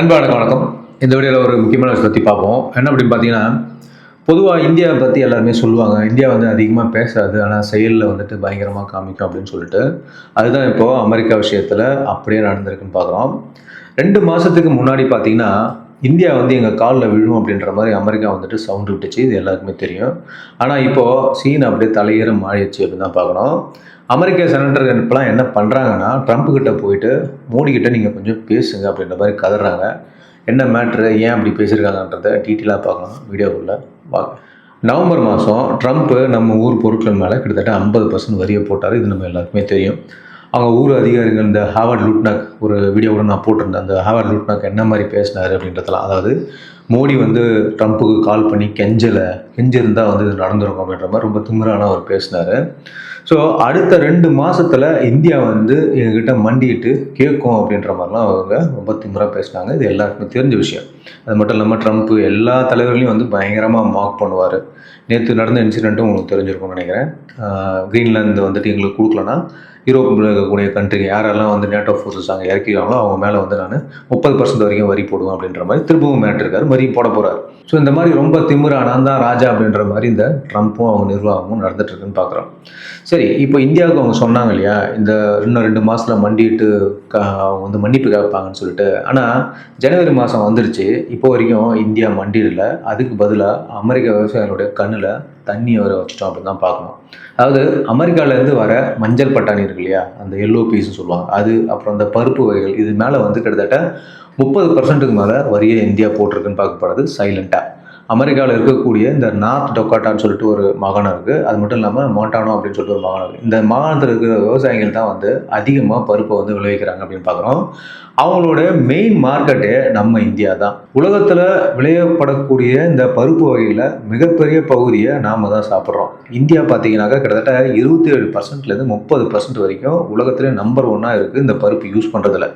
நண்பர்களுக்கு வணக்கம். வணக்கம் இந்த வீடியோவில் ஒரு முக்கியமான விஷயம் பற்றி பார்ப்போம். என்ன அப்படின்னு பார்த்தீங்கன்னா பொதுவாக இந்தியாவை பற்றி எல்லாருமே சொல்லுவாங்க. இந்தியா வந்து அதிகமாக பேசாது ஆனால் செயலில் வந்துட்டு பயங்கரமாக காமிக்கும் அப்படின்னு சொல்லிட்டு. அதுதான் இப்போது அமெரிக்கா விஷயத்தில் அப்படியே நடந்திருக்குன்னு பார்க்குறோம் ரெண்டு மாதத்துக்கு முன்னாடி பார்த்தீங்கன்னா இந்தியா வந்து எங்கள் காலில் விழும் அப்படின்ற மாதிரி அமெரிக்கா வந்துட்டு சவுண்டு விட்டுச்சு. இது எல்லாருக்குமே தெரியும். ஆனால் இப்போது சீன் அப்படியே தலையேற மாறிடுச்சு அப்படின்னு தான் பார்க்கணும் அமெரிக்க செனட்டர்கள்லாம் என்ன பண்ணுறாங்கன்னா ட்ரம்ப் கிட்ட போயிட்டு மோடி கிட்ட நீங்கள் கொஞ்சம் பேசுங்க அப்படின்ற மாதிரி கதறாங்க. என்ன மேட்ரு ஏன் அப்படி பேசியிருக்காங்கன்றத டீட்டெயிலாக பார்க்கலாம் வீடியோக்குள்ளே. வாங்க நவம்பர் மாதம் ட்ரம்ப்பு நம்ம ஊர் பொருட்கள் மேலே கிட்டத்தட்ட ஐம்பது பர்சன்ட் வரியை போட்டார். இது நம்ம எல்லாருக்குமே தெரியும். அவங்க ஊர் அதிகாரிகள் இந்த ஹாவர்ட் லூட்னாக் ஒரு வீடியோ கூட நான் போட்டிருந்தேன். அந்த ஹாவர்ட் லூட்னாக் என்ன மாதிரி பேசினார் அப்படின்றதெல்லாம் அதாவது மோடி வந்து ட்ரம்ப்புக்கு கால் பண்ணி கெஞ்சலை. கெஞ்சிருந்தால் வந்து இது நடந்திருக்கும் அப்படின்ற மாதிரி ரொம்ப திமிரான அவர் பேசினார். ஸோ அடுத்த ரெண்டு மாதத்தில் இந்தியா வந்து எங்ககிட்ட மண்டிட்டு கேட்கும் அப்படின்ற மாதிரிலாம் அவங்க ரொம்ப திமிராக பேசினாங்க. இது எல்லாருக்குமே தெரிஞ்ச விஷயம். அது மட்டும் இல்லாமல் ட்ரம்ப் எல்லா தலைவர்களையும் வந்து பயங்கரமாக மார்க் பண்ணுவார். நேற்று நடந்த இன்சிடெண்ட்டும் உங்களுக்கு தெரிஞ்சிருக்கும்னு நினைக்கிறேன். க்ரீன்லாந்து வந்துட்டு எங்களுக்கு கொடுக்கலன்னா யூரோப்பில் இருக்கக்கூடிய கண்ட்ரி யாரெல்லாம் வந்து நேட்டோ ஃபோர்ஸஸ் அங்கே இறக்கிறாங்களோ அவங்க மேலே வந்து நான் முப்பது பர்சன்ட் வரைக்கும் வரி போடுவேன் அப்படின்ற மாதிரி திரும்பவும் மேட்டிருக்காரு வரி போட போகிறார் ஸோ இந்த மாதிரி ரொம்ப திமிரா தான் ராஜா அப்படின்ற மாதிரி இந்த ட்ரம்ப்பும் அவங்க நிர்வாகமும் நடந்துட்டு இருக்குன்னு பார்க்குறோம் சரி இப்போ இந்தியாவுக்கு அவங்க சொன்னாங்க இல்லையா? இந்த இன்னும் ரெண்டு மாதத்தில் மண்டிட்டு க- அவங்க வந்து மன்னிப்பு கேட்பாங்கன்னு சொல்லிட்டு. ஆனால் ஜனவரி மாதம் வந்துருச்சு. இப்போ வரைக்கும் இந்தியா மண்டிடல. அதுக்கு பதிலாக அமெரிக்க விவசாயிகளுடைய கண்ணில் தண்ணி வர வச்சிட்டோம் அப்படின்னு தான் பார்க்கணும். அதாவது அமெரிக்காவிலேருந்து வர மஞ்சள் பட்டாணி இருக்கு இல்லையா? அந்த எல்லோ பீஸ்னு சொல்லுவாங்க. அது அப்புறம் அந்த பருப்பு வகைகள். இது மேலே வந்து கிட்டத்தட்ட முப்பது பர்சன்ட்டுக்கு மேலே வரியை இந்தியா போட்டிருக்குன்னு பார்க்கப்படுறது சைலண்ட்டாக அமெரிக்காவில் இருக்கக்கூடிய இந்த நார்த் டொக்காட்டான்னு சொல்லிட்டு ஒரு மாகாணம் இருக்குது அது மட்டும் இல்லாமல் மோண்டானோ அப்படின்னு சொல்லிட்டு ஒரு மாகாணம் இருக்குது இந்த மாகாணத்தில் இருக்கிற விவசாயிகள் தான் வந்து அதிகமாக பருப்பை வந்து விளைவிக்கிறாங்க அப்படின்னு பார்க்குறோம். அவங்களோட மெயின் மார்க்கெட்டே நம்ம இந்தியா தான். உலகத்தில் விளையப்படக்கூடிய இந்த பருப்பு வகையில் மிகப்பெரிய பகுதியை நாம தான் சாப்பிட்றோம். இந்தியா பார்த்தீங்கன்னாக்கா கிட்டத்தட்ட இருபத்தி ஏழு பர்சன்ட்லேருந்து முப்பது பர்சன்ட் வரைக்கும் உலகத்திலே நம்பர் ஒன்னாக இருக்குது இந்த பருப்பு யூஸ் பண்ணுறதுல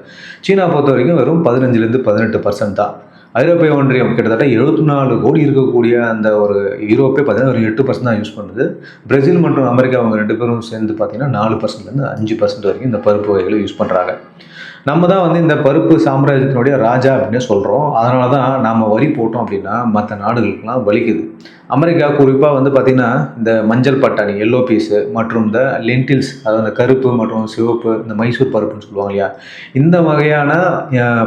சீனா பொறுத்த வரைக்கும் வெறும் பதினஞ்சுலேருந்து பதினெட்டு பர்சன்ட் தான். ஐரோப்பிய ஒன்றியம் கிட்டத்தட்ட எழுபத்தி நாலு கோடி இருக்கக்கூடிய அந்த ஒரு யூரோப்பே பார்த்தீங்கன்னா ஒரு எட்டு பர்சன்ட் தான் யூஸ் பண்ணுது. பிரேசில் மற்றும் அமெரிக்கா அவங்க ரெண்டு பேரும் சேர்ந்து பார்த்தீங்கன்னா நாலு பர்சன்ட்லேருந்து அஞ்சு பர்சன்ட் வரைக்கும் இந்த பருப்பு வகைகளை யூஸ் பண்ணுறாங்க நம்ம தான் வந்து இந்த பருப்பு சாம்ராஜ்யத்தினுடைய ராஜா அப்படின்னு சொல்கிறோம் அதனால தான் நாம் வரி போட்டோம் அப்படின்னா மற்ற நாடுகளுக்கெல்லாம் வலிக்குது. அமெரிக்கா குறிப்பாக வந்து பார்த்திங்கன்னா இந்த மஞ்சள் பட்டாணி எல்லோ பீஸு மற்றும் இந்த லென்டில்ஸ் அதாவது இந்த கருப்பு மற்றும் சிவப்பு இந்த மைசூர் பருப்புன்னு சொல்லுவாங்க இல்லையா? இந்த வகையான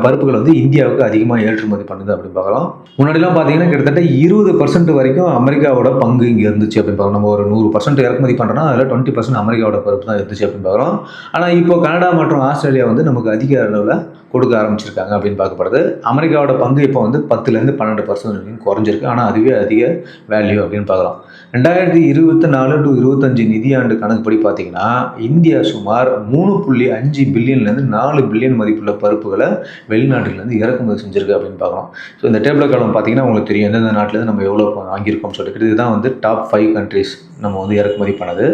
பருப்புகள் வந்து இந்தியாவுக்கு அதிகமாக ஏற்றுமதி பண்ணுது அப்படின்னு பார்க்கலாம். முன்னாடிலாம் பார்த்தீங்கன்னா கிட்டத்தட்ட இருபது பர்சன்ட் வரைக்கும் அமெரிக்காவோட பங்கு இங்கே இருந்துச்சு அப்படின்னு பார்க்கலாம். நம்ம ஒரு நூறு பர்சன்ட் இறக்குமதி பண்ணுறோம்னா அதில் டுவெண்ட்டி பர்சன்ட் அமெரிக்காவோட பருப்பு தான் இருந்துச்சு அப்படின்னு பார்க்குறோம் ஆனால் இப்போ கனடா மற்றும் ஆஸ்திரேலியா வந்து நமக்கு அதிக அளவில் கொடுக்க ஆரம்பிச்சிருக்காங்க அப்படின்னு பார்க்கப்படுது. அமெரிக்காவோட பங்கு இப்போ வந்து பத்துலேருந்து பன்னெண்டு பர்சன்ட் வரைக்கும் குறைஞ்சிருக்கு. ஆனால் அதுவே அதிக வேல்யூ அப்படின்னு பார்க்கலாம். ரெண்டாயிரத்தி இருபத்தி நாலு டு இருபத்தஞ்சு நிதியாண்டு கணக்குப்படி பார்த்தீங்கன்னா இந்தியா சுமார் மூணு புள்ளி அஞ்சு பில்லியன்லேருந்து நாலு பில்லியன் மதிப்புள்ள பருப்புகளை வெளிநாட்டுலேருந்து இறக்குமதி செஞ்சிருக்கு அப்படின்னு பார்க்கலாம். ஸோ இந்த டேபிள் காலம் பார்த்தீங்கன்னா உங்களுக்கு தெரியும். எந்தெந்த நாட்டிலேருந்து நம்ம எவ்வளோ வாங்கியிருக்கோம்னு சொல்லிட்டு. இதுதான் வந்து டாப் ஃபைவ் கண்ட்ரிஸ் நம்ம வந்து இறக்குமதி பண்ணது.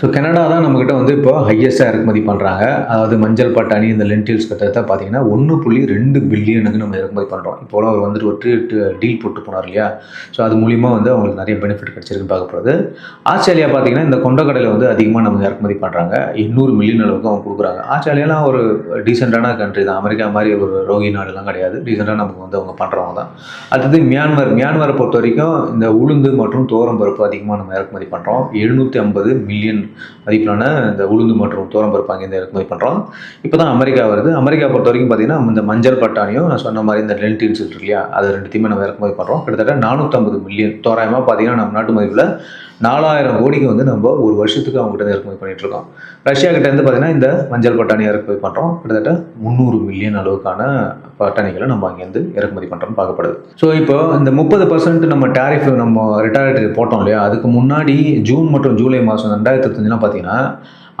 ஸோ கனடா தான் நம்மக்கிட்ட வந்து இப்போ ஹையஸ்ட்டாக இறக்குமதி பண்ணுறாங்க அதாவது மஞ்சள் பட்டாணி இந்த லென்டில்ஸ் கட்டத்தை பார்த்தீங்கன்னா ஒன்று புள்ளி ரெண்டு பில்லியனுக்கு நம்ம இறக்குமதி பண்ணுறோம் இப்போலாம் அவர் வந்துட்டு ஒரு டீல் போட்டு போனார் இல்லையா? ஸோ அது மூலிமா வந்து அவங்களுக்கு நிறைய பெனிஃபிட் கிடச்சிருக்குன்னு பார்க்கப்படுது ஆஸ்திரேலியா பார்த்தீங்கன்னா இந்த கொண்டக்கடலை வந்து அதிகமாக நம்ம இறக்குமதி பண்ணுறாங்க எண்ணூறு மில்லியன் அளவுக்கு அவங்க கொடுக்குறாங்க. ஆஸ்திரேலியாலாம் ஒரு டீசெண்டான கண்ட்ரி தான். அமெரிக்கா மாதிரி ஒரு ரோகி நாடுலாம் கிடையாது. டீசெண்டாக நமக்கு வந்து அவங்க பண்ணுறவங்க தான். அடுத்தது மியான்மர். மியான்மரை பொறுத்த வரைக்கும் இந்த உளுந்து மற்றும் தோரம் பருப்பு அதிகமாக நம்ம இறக்குமதி பண்ணுறோம் எழுநூற்றி ஐம்பது மில்லியன் மதிப்பிலான இந்த உளுந்து மற்றும் தோரம் பருப்பு அங்கேருந்து இறக்குமதி பண்ணுறோம் இப்போ தான் அமெரிக்கா வருது. அமெரிக்கா பொறுத்த வரைக்கும் பார்த்தீங்கன்னா இந்த மஞ்சள் பட்டாணியும் நான் சொன்ன மாதிரி இந்த லென்டில்ஸ் இருக்கு இல்லையா அது ரெண்டுத்தையுமே நம்ம இறக்குமதி பண்ணுறோம் கிட்டத்தட்ட நானூற்றம்பது மில்லியன் தோராயமாக பார்த்தீங்கன்னா நம்ம நாட்டு மதிப்பில் நாலாயிரம் கோடிக்கு வந்து நம்ம ஒரு வருஷத்துக்கு அவங்ககிட்ட இறக்குமதி பண்ணிட்டு இருக்கோம். ரஷ்யா கிட்டேருந்து பார்த்தீங்கன்னா இந்த மஞ்சள் பட்டாணி இறக்குமதி பண்ணுறோம் கிட்டத்தட்ட முந்நூறு மில்லியன் அளவுக்கான பட்டாணிகளை நம்ம அங்கேருந்து இறக்குமதி பண்ணுறோம்னு பார்க்கப்படுது. ஸோ இப்போ இந்த முப்பது பர்சன்ட் நம்ம டேரிஃப் நம்ம ரிட்டாயர்டு போட்டோம் இல்லையா? அதுக்கு முன்னாடி ஜூன் மற்றும் ஜூலை மாதம் ரெண்டாயிரத்தி இருபத்தஞ்சுலாம் பார்த்தீங்கன்னா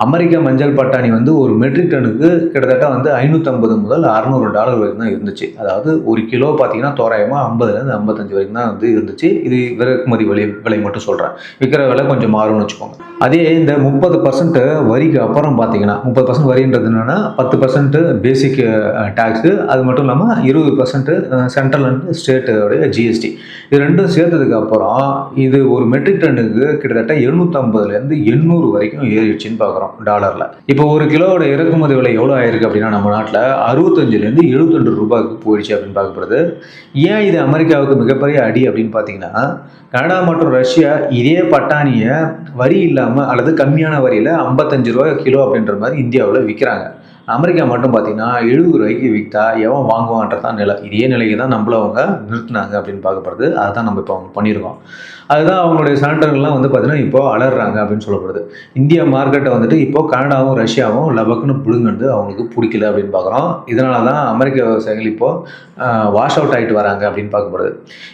அமெரிக்க மஞ்சள் பட்டாணி வந்து ஒரு மெட்ரிக் டனுக்கு கிட்டத்தட்ட வந்து ஐநூற்றம்பது முதல் அறநூறு டாலர் வரைக்கும் தான் இருந்துச்சு. அதாவது ஒரு கிலோ பார்த்தீங்கன்னா தோராயமாக ஐம்பதுலேருந்து ஐம்பத்தஞ்சு வரைக்கும் தான் வந்து இருந்துச்சு. இது இறக்குமதி விலை விலை மட்டும் சொல்கிறேன் விற்கிற விலை கொஞ்சம் மாறும்னு வச்சுக்கோங்க. அதே இந்த முப்பது பர்சன்ட் வரிக்கு அப்புறம் பார்த்தீங்கன்னா முப்பது பர்சன்ட் வரின்றது என்னென்னா பத்து பர்சன்ட் பேசிக் டேக்ஸு அது மட்டும் இல்லாமல் இருபது பர்சன்ட் சென்ட்ரல் அண்ட் ஸ்டேட்டோடைய ஜிஎஸ்டி இது ரெண்டும் சேர்த்ததுக்கு அப்புறம் இது ஒரு மெட்ரிக் டன்னுக்கு கிட்டத்தட்ட எழுநூற்றம்பதுலேருந்து எண்ணூறு வரைக்கும் ஏறிடுச்சுன்னு பார்க்குறோம். வரும் டாலரில். இப்போ ஒரு கிலோவோட இறக்குமதி விலை எவ்வளோ ஆயிருக்கு அப்படின்னா நம்ம நாட்டில் அறுபத்தஞ்சிலேருந்து எழுபத்தெண்டு ரூபாய்க்கு போயிடுச்சு அப்படின்னு பார்க்கப்படுது ஏன் இது அமெரிக்காவுக்கு மிகப்பெரிய அடி அப்படின்னு பார்த்தீங்கன்னா கனடா மற்றும் ரஷ்யா இதே பட்டாணியை வரி இல்லாமல் அல்லது கம்மியான வரியில் ஐம்பத்தஞ்சு ரூபாய் கிலோ அப்படின்ற மாதிரி இந்தியாவில் விற்கிறாங்க அமெரிக்கா மட்டும் பார்த்தீங்கன்னா எழுபது ரூபாய்க்கு விற்றா எவன் வாங்குவான்றதான் நிலை. இதே நிலைக்கு தான் நம்மள அவங்க நிறுத்தினாங்க அப்படின்னு பார்க்கப்படுது. அதுதான் நம்ம இப்போ அவங்க பண்ணியிருக்கோம். அதுதான் அவங்களுடைய செனட்டர்கள்லாம் வந்து பார்த்தீங்கன்னா இப்போ அலறாங்க அப்படின்னு சொல்லப்படுது. இந்திய மார்க்கெட்டை வந்துட்டு இப்போ கனடாவும் ரஷ்யாவும் லபக்குன்னு பிடுங்கிறது அவங்களுக்கு பிடிக்கல அப்படின்னு பார்க்குறோம். இதனால தான் அமெரிக்க விவசாயிகள் இப்போ வாஷ் அவுட் ஆகிட்டு வராங்க அப்படின்னு பார்க்கப்படுது.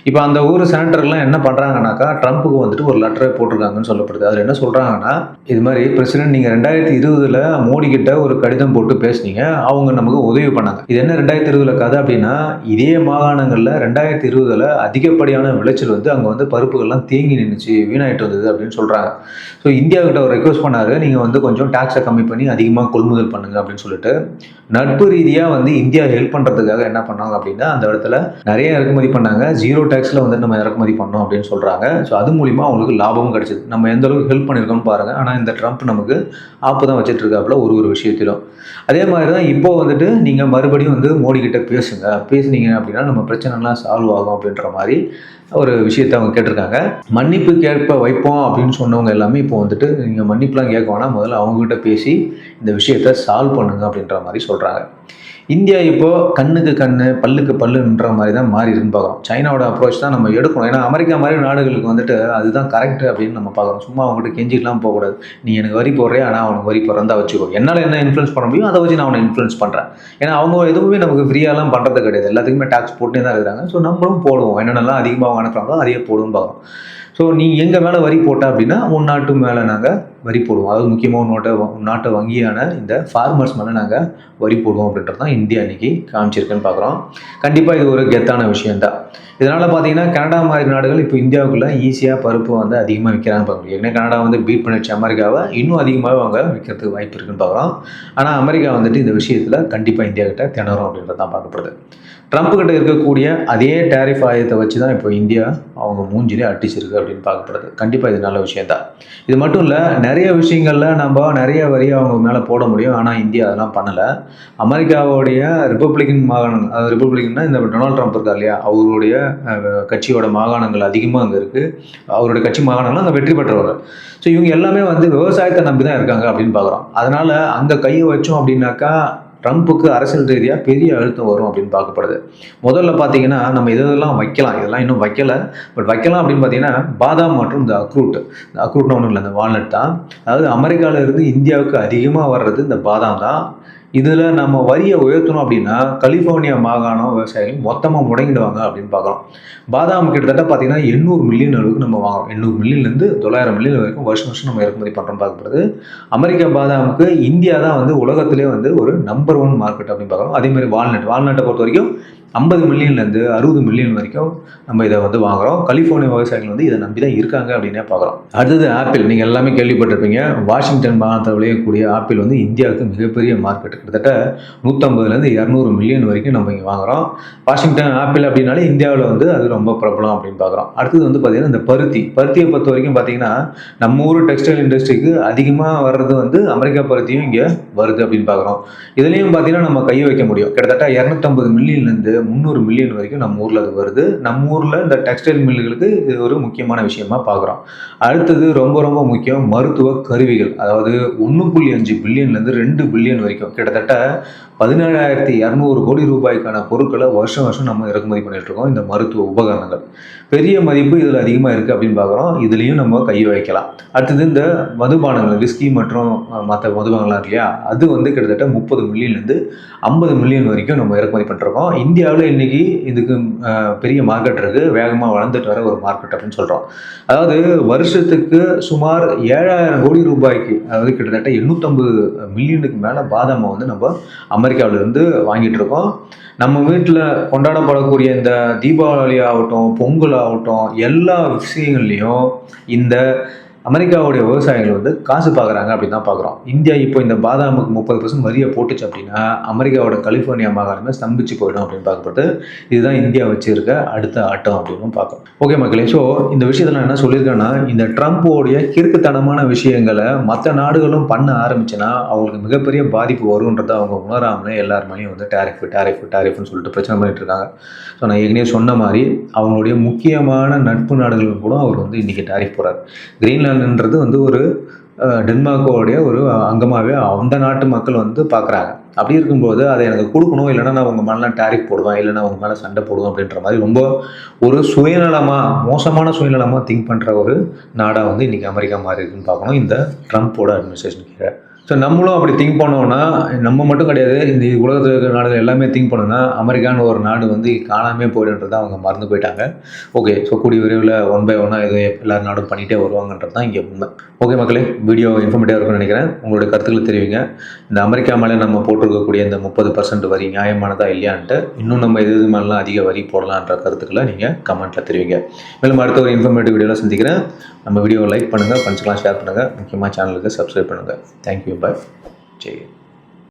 இப்போ அந்த ஊர் செனட்டர்லாம் என்ன பண்ணுறாங்கனாக்கா ட்ரம்ப்புக்கு வந்துட்டு ஒரு லெட்டரை போட்டிருக்காங்கன்னு சொல்லப்படுது. அதில் என்ன சொல்கிறாங்கன்னா இது மாதிரி பிரசிடென்ட் நீங்கள் ரெண்டாயிரத்தி இருபதில் மோடி கிட்ட ஒரு கடிதம் போட்டு பேசுனீங்க அவங்க நமக்கு உதவி பண்ணாங்க. இது என்ன ரெண்டாயிரத்தி இருபதுல கதை அப்படின்னா இதே மாகாணங்களில் ரெண்டாயிரத்தி இருபதுல அதிகப்படியான விளைச்சல் வந்து அங்கே வந்து பருப்புகள்லாம் தேங்கி நின்றுச்சு வீணாயிட்டு வந்தது அப்படின்னு சொல்கிறாங்க ஸோ இந்தியாவிட்ட ஒரு ரெக்வஸ்ட் பண்ணாரு நீங்கள் வந்து கொஞ்சம் டேக்ஸை கம்மி பண்ணி அதிகமாக கொள்முதல் பண்ணுங்க அப்படின்னு சொல்லிட்டு. நட்பு ரீதியாக வந்து இந்தியா ஹெல்ப் பண்ணுறதுக்காக என்ன பண்ணாங்க அப்படின்னா அந்த இடத்துல நிறைய இறக்குமதி பண்ணாங்க. ஜீரோ டேக்ஸில் வந்து நம்ம இறக்குமதி பண்ணோம் அப்படின்னு சொல்கிறாங்க ஸோ அது மூலிமா அவங்களுக்கு லாபமும் கிடைச்சிது. நம்ம எந்த அளவுக்கு ஹெல்ப் பண்ணியிருக்கோம்னு பாருங்கள் ஆனால் இந்த ட்ரம்ப் நமக்கு ஆப்பு தான் வச்சுட்டு இருக்காப்புல ஒரு ஒரு விஷயத்திலும். அதே மாதிரி தான் இப்போ வந்துட்டு நீங்கள் மறுபடியும் வந்து மோடி கிட்ட பேசுங்க. பேசுனீங்க அப்படின்னா நம்ம பிரச்சனைலாம் சால்வ் ஆகும் அப்படின்ற மாதிரி ஒரு விஷயத்தை அவங்க கேட்டிருக்காங்க. மன்னிப்பு கேட்ப வைப்போம் அப்படின்னு சொன்னவங்க எல்லாமே இப்போ வந்துட்டு நீங்கள் மன்னிப்புலாம் கேட்க வேணாம். முதல்ல அவங்ககிட்ட பேசி இந்த விஷயத்த சால்வ் பண்ணுங்க அப்படின்ற மாதிரி சொல்கிறாங்க இந்தியா இப்போது கண்ணுக்கு கண்ணு பல்லுக்கு பல்லுன்ற மாதிரி தான் மாறி இருந்து பார்க்குறோம். சைனாவோட அப்ரோச் தான் நம்ம எடுக்கணும். ஏன்னா அமெரிக்கா மாதிரி நாடுகளுக்கு வந்துட்டு அதுதான் கரெக்ட் அப்படின்னு நம்ம பார்க்குறோம். சும்மா அவங்ககிட்ட கெஞ்சிக்கலாம் போகக்கூடாது. நீ எனக்கு வரி போடுறே ஆனால் அவனுக்கு வரி போடுறதா வச்சுக்கோ. என்னால் என்ன இன்ஃப்ளூன்ஸ் பண்ண முடியும்? அதை வச்சு நான் அவனை இன்ஃப்ளூன்ஸ் பண்ணுறேன் ஏன்னா அவங்க எதுவுமே நமக்கு ஃப்ரீயாலாம் பண்ணுறது கிடையாது. எல்லாத்துக்குமே டாக்ஸ் போட்டுனே தான் இருக்கிறாங்க. ஸோ நம்மளும் போடுவோம். என்னென்னலாம் அதிகமாக அவங்க அனுப்புகிறாங்களோ அதையே போடுவோம் பார்க்குறோம். ஸோ நீ எங்கள் மேலே வரி போட்ட அப்படின்னா உன் நாட்டு மேலே நாங்கள் வரி போடுவோம். அதாவது முக்கியமாக உன்னோட உன் நாட்டு வங்கியான இந்த ஃபார்மர்ஸ் மேலே நாங்கள் வரி போடுவோம் அப்படின்றது தான் இந்தியா இன்னைக்கு காமிச்சிருக்குன்னு பார்க்குறோம். கண்டிப்பாக இது ஒரு கெத்தான விஷயம்தான். இதனால் பார்த்தீங்கன்னா கனடா மாதிரி நாடுகள் இப்போ இந்தியாவுக்குள்ளே ஈஸியாக பருப்பு வந்து அதிகமாக விற்கிறாங்க பார்க்க முடியும் ஏன்னா கனடா வந்து பீட் பண்ணிடுச்சு அமெரிக்காவை இன்னும் அதிகமாக அவங்க விற்கிறதுக்கு வாய்ப்பு இருக்குன்னு பார்க்குறோம் ஆனால் அமெரிக்கா வந்துட்டு இந்த விஷயத்தில் கண்டிப்பாக இந்தியா கிட்ட திணறும் அப்படின்றது தான் பார்க்கப்படுது ட்ரம்ப் கிட்ட இருக்கக்கூடிய அதே டேரிஃப் ஆயத்தை வச்சு தான் இப்போ இந்தியா அவங்க மூஞ்சிலே அட்டிச்சிருக்கு அப்படின்னு பார்க்கப்படுது கண்டிப்பாக இது நல்ல விஷயம் தான் இது மட்டும் இல்லை நிறைய விஷயங்களில் நம்ம நிறைய வரி அவங்க மேலே போட முடியும். ஆனால் இந்தியா அதெல்லாம் பண்ணலை. அமெரிக்காவுடைய ரிப்பப்ளிகன் மாகாணம் அதாவது ரிப்பப்ளிகன்னா இந்த டொனால்ட் ட்ரம்ப் இருக்கா இல்லையா? அவருடைய கட்சியோட மாகாணங்கள் அதிகமாக அங்கே இருக்குது அவரோட கட்சி மாகாணங்கள் அங்கே வெற்றி பெற்றவர்கள் ஸோ இவங்க எல்லாமே வந்து விவசாயத்தை நம்பி தான் இருக்காங்க அப்படின்னு பார்க்குறோம் அதனால் அங்கே கையை வச்சோம் அப்படின்னாக்கா ட்ரம்ப்புக்கு அரசியல் ரீதியாக பெரிய அழுத்தம் வரும் அப்படின்னு பார்க்கப்படுது. முதல்ல பார்த்தீங்கன்னா நம்ம இதெல்லாம் வைக்கலாம். இதெல்லாம் இன்னும் வைக்கலை. பட் வைக்கலாம் அப்படின்னு பார்த்தீங்கன்னா பாதாம் மற்றும் இந்த அக்ரூட். இந்த அக்ரூட்னு ஒன்றும் இல்லை இந்த வால்நட் தான். அதாவது அமெரிக்காவிலேருந்து இந்தியாவுக்கு அதிகமாக வர்றது இந்த பாதாம் தான். இதில் நம்ம வரியை உயர்த்தணும் அப்படின்னா கலிஃபோர்னியா மாகாணம் விவசாயிகள் மொத்தமாக முடங்கிடுவாங்க அப்படின்னு பார்க்குறோம். பாதாம் கிட்டத்தட்ட பார்த்தீங்கன்னா எண்ணூறு மில்லியன் அளவுக்கு நம்ம வாங்குறோம். எண்ணூறு மில்லியன்லேருந்து தொள்ளாயிரம் மில்லியன் வரைக்கும் வருஷம் வருஷம் நம்ம இறக்குமதி பண்ணுறோம் பார்க்கப்படுது. அமெரிக்கா பாதாமுக்கு இந்தியா தான் வந்து உலகத்திலே வந்து ஒரு நம்பர் ஒன் மார்க்கெட் அப்படின்னு பார்க்குறோம். அதேமாதிரி வால்நட். வால்நட்டை பொறுத்த வரைக்கும் ஐம்பது மில்லியன்லேருந்து அறுபது மில்லியன் வரைக்கும் நம்ம இதை வந்து வாங்குறோம். கலிஃபோர்னியா விவசாயிகள் வந்து இதை நம்பி தான் இருக்காங்க அப்படின்னே பார்க்குறோம். அடுத்தது ஆப்பிள். நீங்கள் எல்லாமே கேள்விப்பட்டிருப்பீங்க. வாஷிங்டன் மாநிலத்தில் விளையக்கூடிய ஆப்பிள் வந்து இந்தியாவுக்கு மிகப்பெரிய மார்க்கெட் கிட்டத்தட்ட நூற்றம்பதுலேருந்து இரநூறு மில்லியன் வரைக்கும் நம்ம இங்கே வாங்குகிறோம் வாஷிங்டன் ஆப்பிள் அப்படின்னாலே இந்தியாவில் வந்து அது ரொம்ப பிரபலம் அப்படின்னு பார்க்குறோம். அடுத்தது வந்து பார்த்திங்கன்னா இந்த பருத்தி. பருத்தியை பொறுத்த வரைக்கும் பார்த்தீங்கன்னா நம்ம ஊர் டெக்ஸ்டைல் இண்டஸ்ட்ரிக்கு அதிகமாக வர்றது வந்து அமெரிக்கா பருத்தியும் இங்கே வருது அப்படின்னு பார்க்குறோம். இதுலேயும் பார்த்தீங்கன்னா நம்ம கை வைக்க முடியும். கிட்டத்தட்ட இரநூத்தம்பது மில்லியன்லேருந்து முந்நூறு மில்லியன் வரைக்கும் நம்ம ஊரில் அது வருது. நம்ம ஊரில் இந்த டெக்ஸ்டைல் மில்லுகளுக்கு இது ஒரு முக்கியமான விஷயமா பார்க்குறோம். அடுத்தது ரொம்ப ரொம்ப முக்கியம் மருத்துவ கருவிகள். அதாவது ஒன்று புள்ளி அஞ்சு பில்லியன்லேருந்து ரெண்டு பில்லியன் வரைக்கும். கிட்டத்தட்ட பதினேழாயிரத்தி இரநூறு கோடி ரூபாய்க்கான பொருட்களை வருஷம் வருஷம் நம்ம இறக்குமதி பண்ணிட்டு இருக்கோம் இந்த மருத்துவ உபகரணங்கள். பெரிய மதிப்பு இதில் அதிகமாக இருக்குது அப்படின்னு பார்க்குறோம். இதுலேயும் நம்ம கை வைக்கலாம். அடுத்தது இந்த மதுபானங்கள் விஸ்கி மற்றும் மற்ற மதுபானங்கள்லாம் இல்லையா? அது வந்து கிட்டத்தட்ட முப்பது மில்லியன்லேருந்து ஐம்பது மில்லியன் வரைக்கும் நம்ம இறக்குமதி பண்ணிருக்கோம் இந்தியாவில் இன்னைக்கு இதுக்கு பெரிய மார்க்கெட் இருக்குது வேகமாக வளர்ந்துட்டு வர ஒரு மார்க்கெட் அப்படின்னு சொல்கிறோம் அதாவது வருஷத்துக்கு சுமார் ஏழாயிரம் கோடி ரூபாய்க்கு அதாவது கிட்டத்தட்ட எண்ணூற்றம்பது மில்லியனுக்கு மேலே பாதாமை வந்து நம்ம அமெரிக்காவிலேருந்து வாங்கிட்டு இருக்கோம். நம்ம வீட்டில் கொண்டாடப்படக்கூடிய இந்த தீபாவளி ஆகட்டும் பொங்கல் ஆகட்டும் எல்லா விஷயங்கள்லையும் இந்த அமெரிக்காவுடைய விவசாயிகள் வந்து காசு பார்க்குறாங்க அப்படின்னு தான் பார்க்குறோம். இந்தியா இப்போ இந்த பாதாமுக்கு முப்பது பர்சன்ட் வரியை போட்டுச்சு அப்படின்னா அமெரிக்காவோட கலிஃபோர்னியா மாகாணமே ஸ்தம்பிச்சு போயிடும் அப்படின்னு பார்க்கப்பட்டு இதுதான் இந்தியா வச்சிருக்க அடுத்த ஆட்டம் அப்படின்னு பார்க்குறோம். ஓகே மக்களே ஸோ இந்த விஷயத்தில் நான் என்ன சொல்லியிருக்கேன்னா இந்த ட்ரம்ப்போடைய கிறுக்குத்தனமான விஷயங்களை மற்ற நாடுகளும் பண்ண ஆரம்பிச்சுன்னா அவங்களுக்கு மிகப்பெரிய பாதிப்பு வரும்ன்றதை அவங்க உணராமலே எல்லாருமே வந்து டேரிஃப் டேரிஃப் டேரிஃப்னு சொல்லிட்டு பிரச்சனை பண்ணிட்டு இருக்காங்க. ஸோ நான் ஏற்கனவே சொன்ன மாதிரி அவங்களுடைய முக்கியமான நட்பு நாடுகளுக்கு கூட அவர் வந்து இன்றைக்கி டேரிஃப் போகிறார் கிரீன்லாண்டுன்றது வந்து ஒரு டென்மார்க்கோடைய ஒரு அங்கமாகவே அந்த நாட்டு மக்கள் வந்து பார்க்குறாங்க அப்படி இருக்கும்போது அதை எனக்கு கொடுக்கணும் இல்லைன்னா நான் உங்கள் மேலே டேரிஃப் போடுவேன் இல்லைன்னா உங்கள் மேலே சண்டை போடுவேன் அப்படின்ற மாதிரி ரொம்ப ஒரு சுயநலமாக மோசமான சுயநலமாக திங்க் பண்ணுற ஒரு நாடாக வந்து இன்றைக்கி அமெரிக்கா மாறி இருக்குன்னு பார்க்கணும். இந்த ட்ரம்ப்போட அட்மினிஸ்ட்ரேஷன் கீழே. ஸோ நம்மளும் அப்படி திங்க் பண்ணோம்னா நம்ம மட்டும் கிடையாது இந்த உலகத்தில் இருக்கிற நாடுகள் எல்லாமே திங்க் பண்ணோம்னா அமெரிக்கான்னு ஒரு நாடு வந்து காணாமே போயிடுன்றதை அவங்க மறந்து போயிட்டாங்க. ஓகே ஸோ கூடிய விரைவில் ஒன் பை ஒன்னாக இது எல்லா நாடும் பண்ணிகிட்டே வருவாங்கன்றது தான் இங்கே உண்மை. ஓகே மக்களே வீடியோ இன்ஃபர்மேட்டிவாக இருக்கும்னு நினைக்கிறேன். உங்களுடைய கருத்துக்களை தெரிவிங்க. இந்த அமெரிக்கா மேலே நம்ம போட்டிருக்கக்கூடிய இந்த முப்பது பர்சன்ட் வரி நியாயமானதா இல்லையான்ட்டு இன்னும் நம்ம எது எது மேலாம் அதிக வரி போடலான்ற கருத்துக்களை நீங்கள் கமெண்ட்டில் தெரிவிங்க. மேலும் அடுத்த ஒரு இன்ஃபர்மேட்டிவ் வீடியோவில் சந்திக்கிறேன். நம்ம வீடியோவை லைக் பண்ணுங்கள் ஃப்ரெண்ட்ஸ்க்கெலாம் ஷேர் பண்ணுங்கள் முக்கியமாக சேனலுக்கு சப்ஸ்கிரைப் பண்ணுங்கள் தேங்க்யூ സബ്സ്ക്രൈബ് ചെയ്യും.